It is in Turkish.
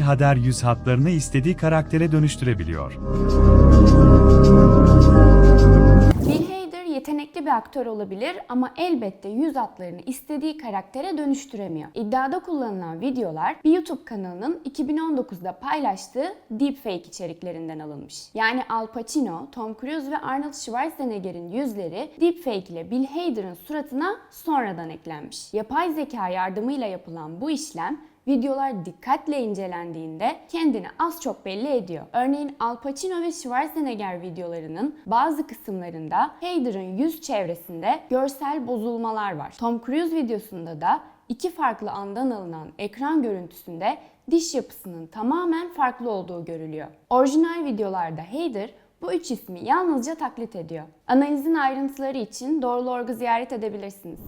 Hader yüz hatlarını istediği karaktere dönüştürebiliyor. Bill Hader yetenekli bir aktör olabilir ama elbette yüz hatlarını istediği karaktere dönüştüremiyor. İddiada kullanılan videolar bir YouTube kanalının 2019'da paylaştığı deepfake içeriklerinden alınmış. Yani Al Pacino, Tom Cruise ve Arnold Schwarzenegger'in yüzleri deepfake ile Bill Hader'ın suratına sonradan eklenmiş. Yapay zeka yardımıyla yapılan bu işlem Videolar dikkatle incelendiğinde kendini az çok belli ediyor. Örneğin Al Pacino ve Schwarzenegger videolarının bazı kısımlarında Hader'ın yüz çevresinde görsel bozulmalar var. Tom Cruise videosunda da iki farklı andan alınan ekran görüntüsünde diş yapısının tamamen farklı olduğu görülüyor. Orijinal videolarda Hader bu üç ismi yalnızca taklit ediyor. Analizin ayrıntıları için Doğrulu Orgu ziyaret edebilirsiniz.